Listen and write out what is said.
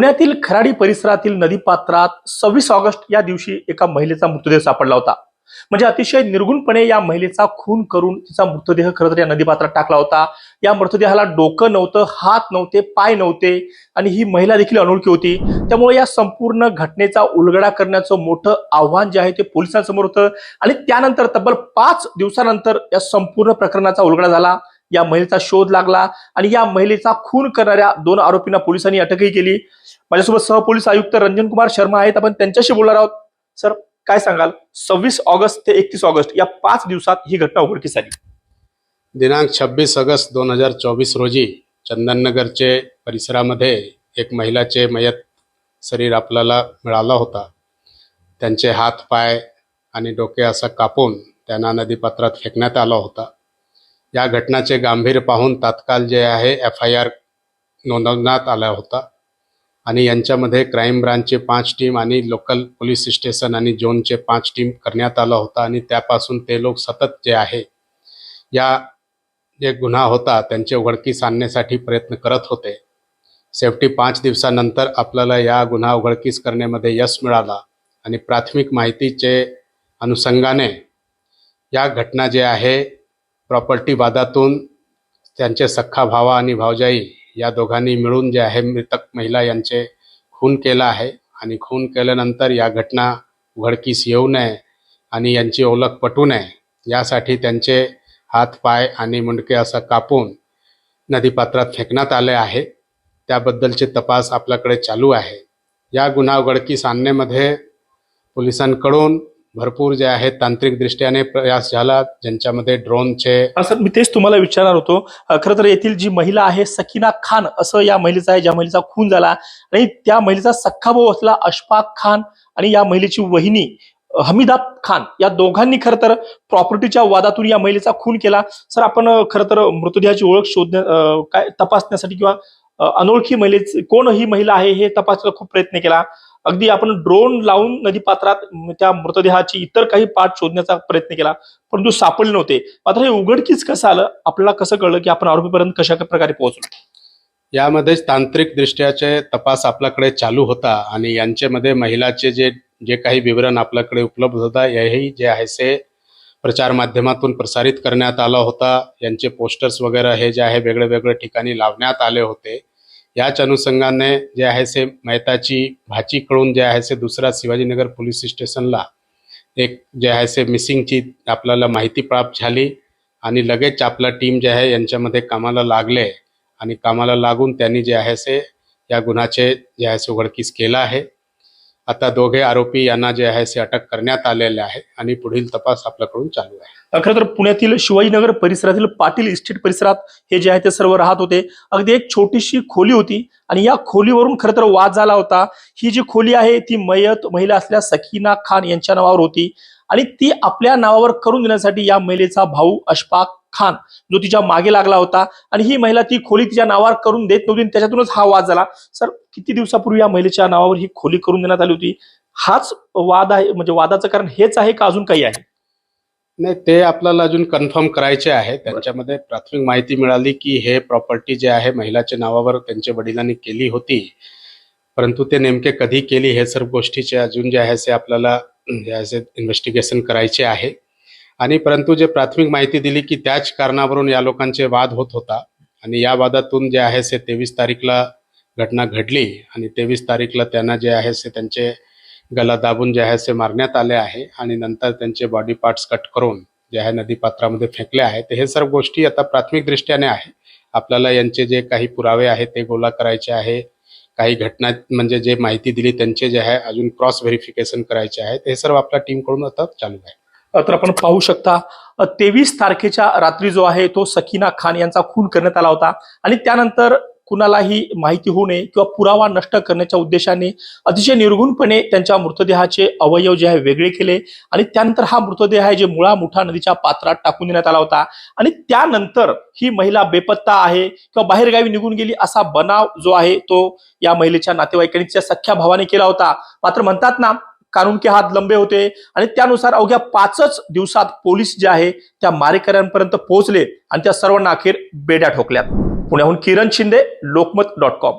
पुण्यातील खराडी परिसरातील नदीपात्रात सव्वीस ऑगस्ट या दिवशी एका महिलेचा मृतदेह सापडला होता. म्हणजे अतिशय निर्गुणपणे या महिलेचा खून करून तिचा मृतदेह खरं तर या नदीपात्रात टाकला होता. या मृतदेहाला डोकं नव्हतं हात नव्हते पाय नव्हते आणि ही महिला देखील अनोळखी होती. त्यामुळे या संपूर्ण घटनेचा उलगडा करण्याचं मोठं आव्हान जे आहे ते पोलिसांसमोर होतं आणि त्यानंतर तब्बल पाच दिवसानंतर या संपूर्ण प्रकरणाचा उलगडा झाला. या महिलेचा शोध लागला आणि या महिलेचा खून करणाऱ्या दोन आरोपींना पोलिसांनी अटकही केली. माझ्यासोबत सहपोलीस आयुक्त रंजन कुमार शर्मा आहेत. आपण त्यांच्याशी बोलणार आहोत. सर काय सांगाल? सव्वीस ऑगस्ट ते एकतीस ऑगस्ट या पाच दिवसात ही घटना उघडकीस आली. दिनांक छब्बीस ऑगस्ट दोन हजार चोवीस रोजी चंदननगरचे परिसरामध्ये एक महिलाचे मयत शरीर आपल्याला मिळाला होता. त्यांचे हात पाय आणि डोके असं कापून त्यांना नदीपात्रात फेकण्यात आला होता. या घटनाचे गांभीर्य पाहून तात्काळ जे आहे एफ आय आर नोंदवण्यात आला होता. आणि यांच्यामध्ये क्राईम ब्रांचचे पाच टीम आणि लोकल पोलीस स्टेशन आणि झोनचे पाच टीम करण्यात आला होता आणि त्यापासून ते लोक सतत जे आहे या जे गुन्हा होता त्यांचे उघडकीस आणण्यासाठी प्रयत्न करत होते. शेवटी पाच दिवसानंतर आपल्याला या गुन्हा उघडकीस करण्यामध्ये यश मिळाला आणि प्राथमिक माहितीचे अनुषंगाने या घटना जे आहे प्रॉपर्टी वादातून त्यांचे सख्खा भावा आणि भावजाई या दोघांनी मिळून जे आहे मृतक महिला यांचे खून केला आहे आणि खून केल्यानंतर या घटना उघडकीस येऊ नये आणि यांची ओळख पटू नये यासाठी त्यांचे हात पाय आणि मुंडके असं कापून नदीपात्रात फेकण्यात आले आहे. त्याबद्दलचे तपास आपल्याकडे चालू आहे. या गुन्हा उघडकीस आणण्यामध्ये पोलिसांकडून भरपूर जे आहे तांत्रिकदृष्ट्याने प्रयास झाला ज्यांच्यामध्ये ड्रोनचे सर मी तेच तुम्हाला विचारणार होतो. खरं तर येथील जी महिला आहे सकीना खान असं या महिलेचा आहे ज्या महिलेचा खून झाला. आणि त्या महिलेचा सख्खा भाऊ असला अशफाक खान आणि या महिलेची वहिनी हमीदा खान या दोघांनी खरं तर प्रॉपर्टीच्या वादातून या महिलेचा खून केला. सर आपण खरं तर मृतदेहाची ओळख शोधण्या काय तपासण्यासाठी किंवा अनोळखी महिलेची कोण ही महिला आहे हे तपासण्याचा खूप प्रयत्न केला. अगदी आपण ड्रोन लावून नदीपात्रात पात्रात त्या मृतदेहाची इतर काही पाठ शोधण्याचा प्रयत्न केला परंतु सापडले नव्हते. मात्र हे उघडकीच कसं आलं आपल्याला कसं कळलं की आपण आरोपीपर्यंत कशा प्रकारे पोहोचलो? यामध्ये तांत्रिक दृष्ट्याचे तपास आपल्याकडे चालू होता आणि यांच्यामध्ये महिलाचे जे जे काही विवरण आपल्याकडे उपलब्ध होता हेही जे आहे ते प्रचार माध्यमातून प्रसारित करण्यात आला होता. यांचे पोस्टर्स वगैरे हे जे आहे वेगळे वेगळे ठिकाणी लावण्यात आले होते. याच अनुषंगाने जे आहे से मेहताची भाचीकडून जे आहे से दुसरा शिवाजीनगर पोलीस स्टेशनला एक जे आहे से मिसिंगची आपल्याला माहिती प्राप्त झाली आणि लगेच आपला टीम जे आहे यांच्यामध्ये कामाला लागले आणि कामाला लागून त्यांनी जे आहे से या गुन्ह्याचे जे आहे से उघडकीस केला आहे. आता दोघे आरोपी यांना जे आहे ते अटक करण्यात आलेले आहे आणि पुढील तपास आपल्याकडून चालू आहे. खरं तर पुण्यातील शिवाजीनगर परिसरातील पाटील इस्टेट परिसरात हे जे आहे ते सर्व राहत होते. अगदी एक छोटीशी खोली होती आणि या खोलीवरून खरं तर वाद झाला होता. ही जी खोली आहे ती मयत महिला असल्या सकीना खान यांच्या नावावर होती आणि ती आपल्या नावावर करून देण्यासाठी या महिलेचा भाऊ अशफाक खान जो तिच्यामागे लागला होता. आणि ही महिला ती खोली तिच्या नावावर करून देत नव्हती त्याच्यातूनच हा वाद झाला. सर किती दिवसापूर्वी या महिलेच्या नावावर ही खोली करून देण्यात आली होती? हाच वाद आहे म्हणजे वादाचं कारण हेच आहे का अजून काही आहे? नाही ते आपल्याला अजून कन्फर्म करायचे आहे. त्यांच्यामध्ये प्राथमिक माहिती मिळाली की हे प्रॉपर्टी जे आहे महिलाच्या नावावर त्यांच्या वडिलांनी केली होती. परंतु ते नेमके कधी केली हे सर्व गोष्टीचे अजून जे आहे ते आपल्याला जे आहे इन्व्हेस्टिगेशन करायचे आहे. आणि परंतु जे प्राथमिक माहिती दिली की त्याच कारणावरून या लोकांचे वाद होत होता. आणि या वादातून जे आहे ते तेवीस तारीखला घटना घडली आणि तेवीस तारीखला त्यांना जे आहे ते त्यांचे गला दाबून जे आहे ते मारण्यात आले आहे आणि नंतर त्यांचे बॉडी पार्ट्स कट करून जे आहे नदीपात्रामध्ये फेकले आहे तर हे सर्व गोष्टी आता प्राथमिक दृष्ट्याने आहे. आपल्याला यांचे जे काही पुरावे आहेत ते गोळा करायचे आहे. काही घटना म्हणजे जे माहिती दिली त्यांचे जे आहे अजून क्रॉस व्हेरिफिकेशन करायचे आहे हे सर्व आपल्या टीमकडून आता चालू आहे. तर आपण पाहू शकता तेवीस तारखेच्या रात्री जो आहे तो सकीना खान यांचा खून करण्यात आला होता. आणि त्यानंतर कुणालाही माहिती होऊ नये किंवा पुरावा नष्ट करण्याच्या उद्देशाने अतिशय निर्गुणपणे त्यांच्या मृतदेहाचे अवयव जे आहे वेगळे केले आणि त्यानंतर हा मृतदेह आहे जे मुळा मुठा नदीच्या पात्रात टाकून देण्यात आला होता. आणि त्यानंतर ही महिला बेपत्ता आहे किंवा बाहेरगावी निघून गेली असा बनाव जो आहे तो या महिलेच्या नातेवाईकांच्या सख्या सख्ख्या भावाने केला होता. मात्र म्हणतात ना कानून के हात लंबे होते. आणि त्यानुसार अवघ्या पाचच दिवसात पोलीस जे आहे त्या मारेकऱ्यांपर्यंत पोहोचले आणि त्या सर्वांना अखेर बेड्या ठोकल्यात. पुण्याहून किरण शिंदे लोकमत डॉट कॉम.